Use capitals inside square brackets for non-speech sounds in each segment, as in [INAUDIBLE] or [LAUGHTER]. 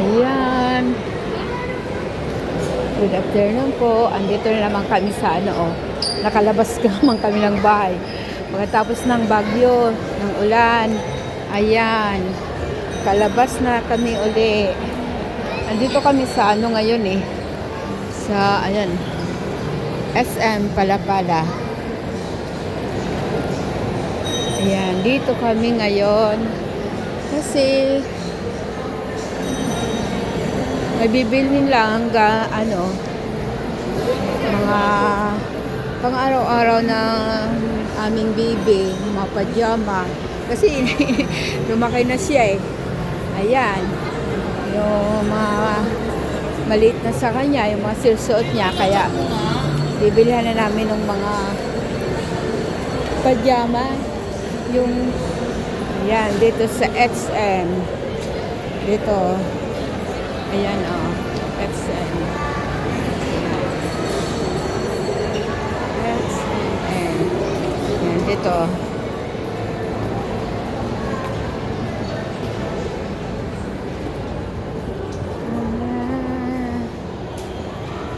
Ayan. Good afternoon po. Andito na naman kami sa ano oh. Nakalabas [LAUGHS] naman kami ng bahay. Pagkatapos ng bagyo, ng ulan. Ayan. Kalabas na kami uli. Andito kami sa ano ngayon eh. Sa, ayan. SM Palapala. Ayan, dito kami ngayon. Kasi may bibilhin lang ga, ano mga pang araw-araw na aming baby, mga pajama. Kasi [LAUGHS] lumaki na siya eh. Ayan. Yung mga maliit na sa kanya, yung mga silsuot niya. Kaya bibilihan na namin ng mga pajama. Yung Ayan, dito sa XM. Dito. Ayan, oh. XM. XM. Ayan, dito.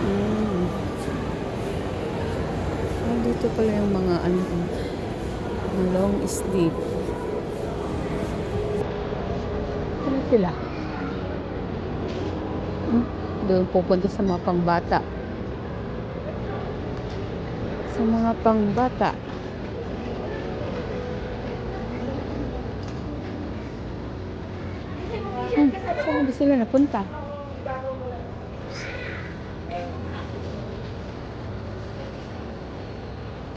Mm. Dito pala yung mga ano, long sleeve. Ano sila? Doon pupunta sa mga pangbata. Sa mga pangbata. Hmm, saan ba sila napunta?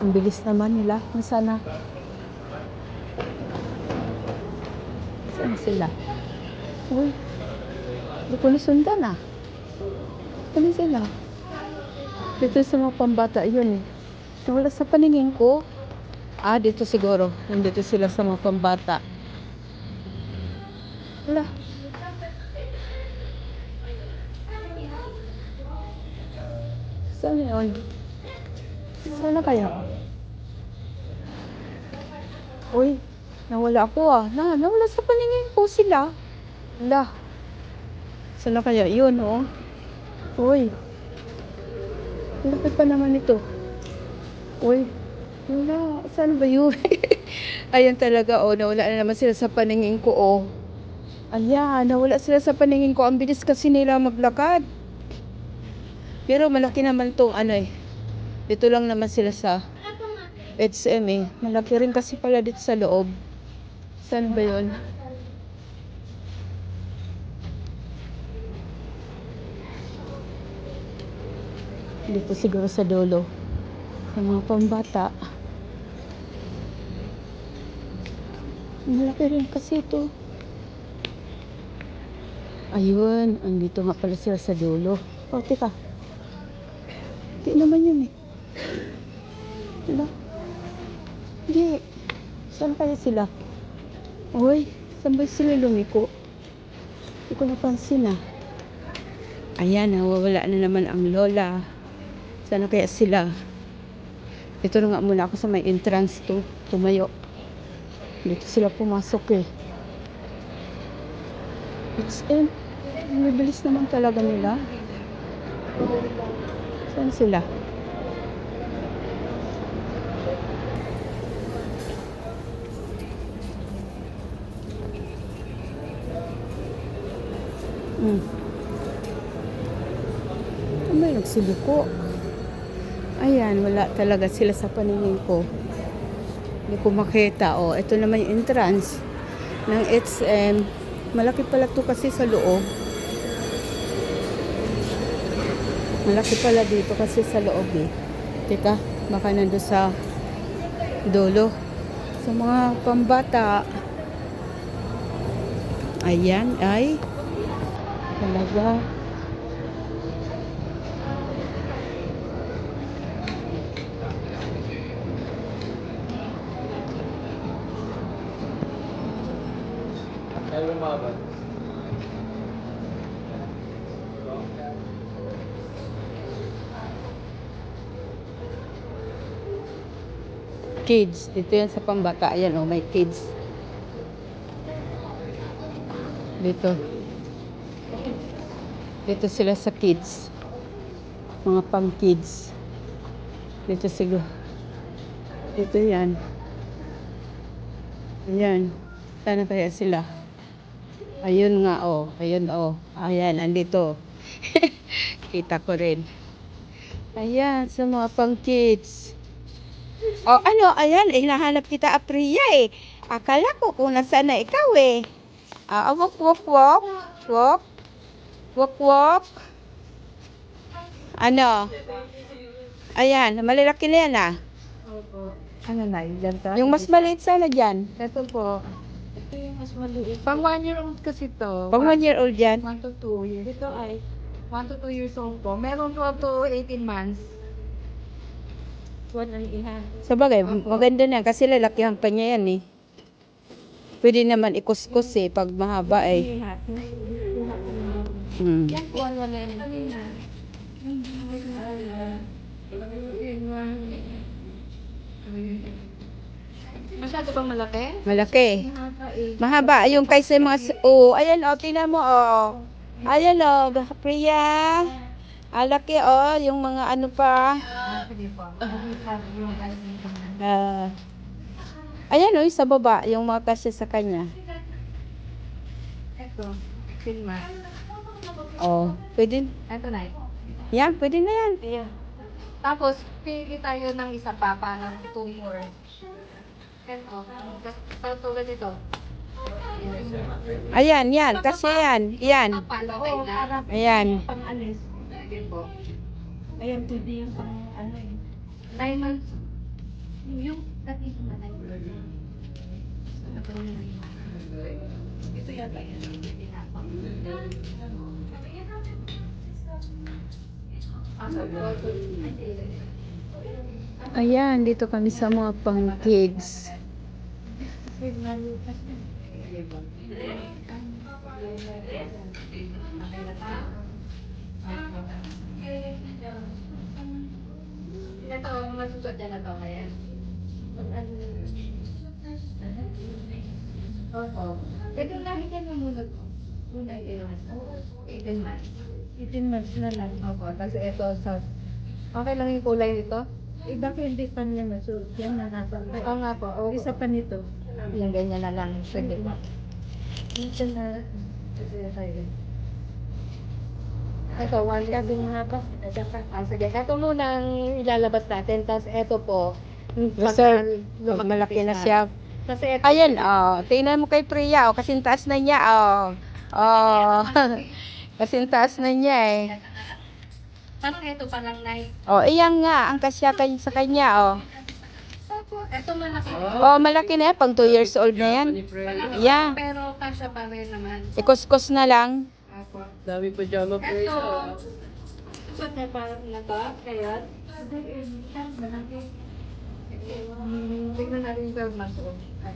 Ang bilis naman nila. Kung sana. Saan sila? Uy, hindi ko nasundan ah. Saan sila? Dito sa mga pambata, yun eh. Wala sa paningin ko. Ah, dito siguro. Nandito sila sa mga pambata. Wala. Saan yun? Saan na kaya? Uy, nawala ako ah. Na, nawala sa paningin ko sila. Wala. Saan na kaya? Yun oh. Uy. Lapit pa naman ito. Uy. Wala. Saan ba yun? [LAUGHS] Ayan talaga oh. Nawala na naman sila sa paningin ko oh. Ayan. Nawala sila sa paningin ko. Ang bilis kasi nila maglakad. Pero malaki naman tong ano eh. Dito lang naman sila sa HM eh. Malaki rin kasi pala dito sa loob. Saan ba yun? Po siguro sa dulo. Sa mga pambata. Malaki rin kasi ito. Ayun, andito nga pala sila sa dulo. O, teka. Hindi naman yun eh. Wala. Hindi. Saan kaya sila? Uy, saan ba sila lumiko? Hindi ko napansin ah. Ayan, nawawala na naman ang lola. Sana kaya sila? Dito na nga muna ako sa may entrance to. Tumayo. Dito sila pumasok eh. It's in. Mabilis naman talaga nila. Saan sila? Hmm. Ano yung nagsiluko? Ayan, wala talaga sila sa paningin ko. Hindi ko makita. Oh, ito naman yung entrance ng HM. Malaki pala to kasi sa loob. Malaki pala dito kasi sa loob eh. Teka, baka nando sa dulo. Sa mga pambata. Ayan, ay. Talaga. Lumaban. Kids. Dito yan sa pambata. Ayan oh, may kids. Dito. Dito sila sa kids. Mga pang kids. Dito sila. Dito yan. Ayan. Sana kaya sila? Ayun nga oh. Ayun oh. Ayan, andito. [LAUGHS] Kita ko rin. Ayan, sa mga pang kids. Oh, ano, ayan, eh, nahanap kita Apriya eh. Akala ko kung nasaan na ikaw eh. Ah, walk, walk, walk. Walk. Walk, walk. Ano? Ayan, malalaki na yan ah. Ano na, yan ta? Yung mas maliit sana dyan. Ito po. Ito yung mas maliit. Pang one year old kasi to. Pag one year old yan. 1 to 2 years. Ito ay 1 to 2 years old po. Meron po up to 18 months. One and a half. Sa bagay, maganda na kasi lalakihan pa niya yan eh. Pwede naman ikuskus eh pag mahaba eh. Hmm. Yan po ang wala. Masyado bang malaki? Malaki. Mahaba eh. Mahaba. Yung kaysa mga... s- Oh, ayan oh, tingnan mo oh. Ayan oh, Priya. Alaki oh, yung mga ano pa. Ah. ayan oh, yung sa baba, yung mga kasya sa kanya. Ito. Silma. Oh, pwede. Ito na. Yan, pwede na yan. Yeah. Tapos, pili tayo ng isa pa para two more. Ito. Katulad ito. Ayan, yan, kasi yan. Yan. Ayan. Pang-alis. Sige po. Ayan, pwede yung pang ano eh. Nine months. Yung dati na nine months. Ito yata yan. Ayan, dito kami sa mga pang kids. Ito, masusot yan na to kaya. Oo. Ito nakikita mo muna to. Muna yun. 18 months. 18 months na lang. Opo, tapos ito sa... Okay lang yung kulay nito? Eh, bakit hindi pa niya masuot? Yan na Oo nga po. Oo. Isa pa nito. Yung ganyan na lang. Sige. Ito na. Ito, one Sabi nga pa, Ah, sige. Ito muna ang ilalabas natin. Tapos ito po. Basta malaki na siya. Kasi ito. Ayan, oh. Tingnan mo kay Priya, oh. Kasing taas na niya, oh. Oh. [LAUGHS] Kasing taas na niya, eh. Parang ito pa lang nai. Oh, iyan nga, ang kasya kay sa kanya, oh. Ito malaki. Oh, malaki na yan, pang 2 years old na yan. Yeah. Pero kasya pa rin naman. Ikuskus na lang. Apo. Dami pa dyan, Priya. Ito. Ito na parang na to. Kaya. Tignan natin yung 12 months old. Ay.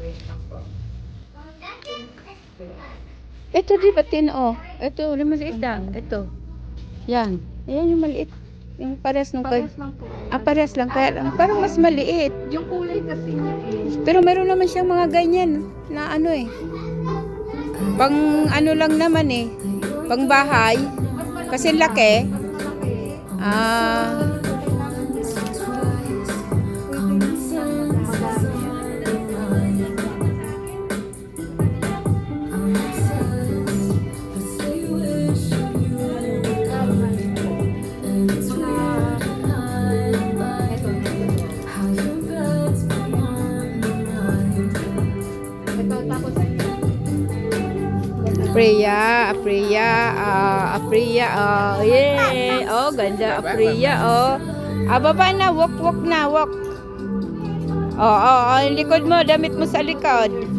Wait lang po. Ito di ba tin, oh. Ito, lima sa isda. Ito. Yan. Ayan yung maliit. Yung pares nung kay... Pares lang po. Ah, pares lang. Kaya lang, parang mas maliit. Yung kulay kasi niya eh. Pero meron naman siyang mga ganyan na ano eh. Pang ano lang naman eh. Pang bahay. Kasi laki. Ah, Apriya, Apriya, ah, Apriya, oh, yeah. Oh, ganda, Apriya, oh. Ah, baba na, walk, walk na, walk. Oh, oh, oh, likod mo, damit mo sa likod.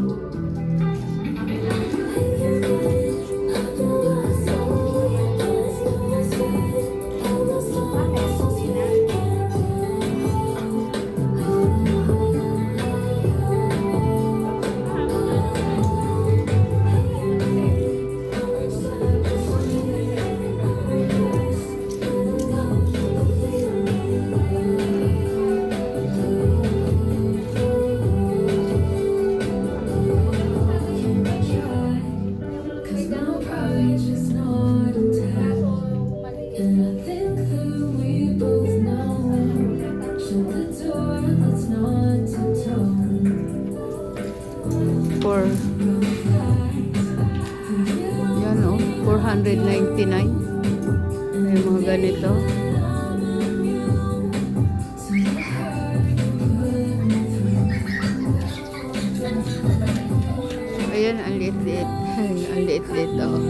Ayan, ang liit-liit. [LAUGHS] ang liit-liit, oh.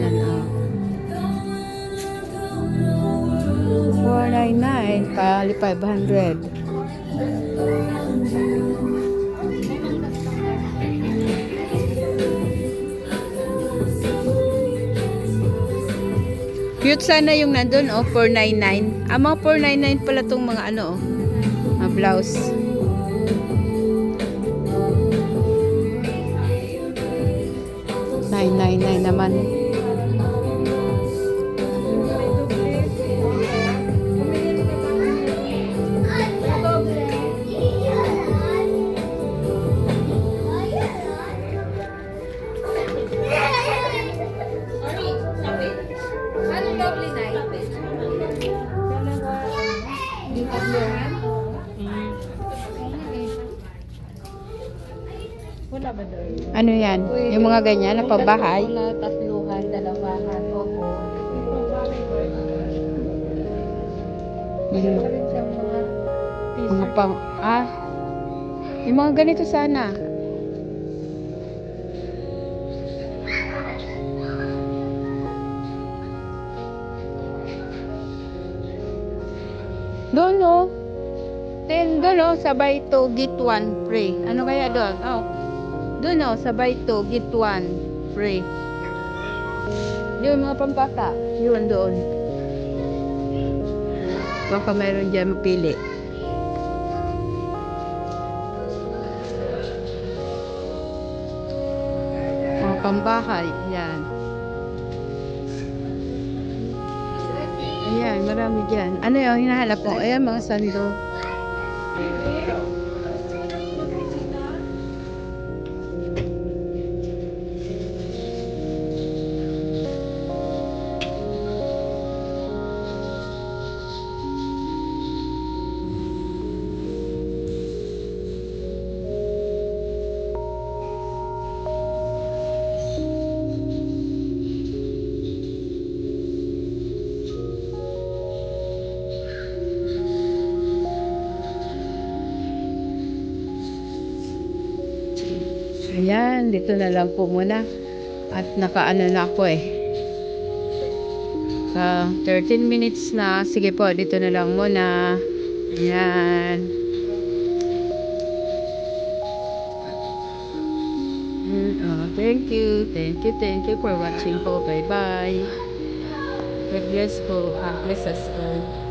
Yan, oh. 499 kali 500. Cute sana yung nandun, oh, 499. Ah, mga 499 pala tong mga ano, oh, mga blouse. Nine nine nine naman. Ano doble na Yung tatlo Wala ba doon? Ano yan? Yung mga ganyan na pabahay. Wala, tatluhan, dalawahan, opo. Yung rin siyang mga pang... Ah, yung mga ganito sana. Doon no. Then doon no, sabay to get one free. Ano kaya doon? Oh. Doon no, sabay to get one free. Yung mga pampata. Yun doon. Baka mayroon dyan mapili. Mga pambahay. Yan. Ayan, marami dyan. Ano yung hinahanap mo? Ayan, mga sando. Ayan, dito na lang po muna. At nakaano na ako eh. Sa 13 minutes na. Sige po, dito na lang muna. Ayan. Mm, oh, thank you. Thank you, thank you for watching po. Bye-bye. God bless po. God bless us all.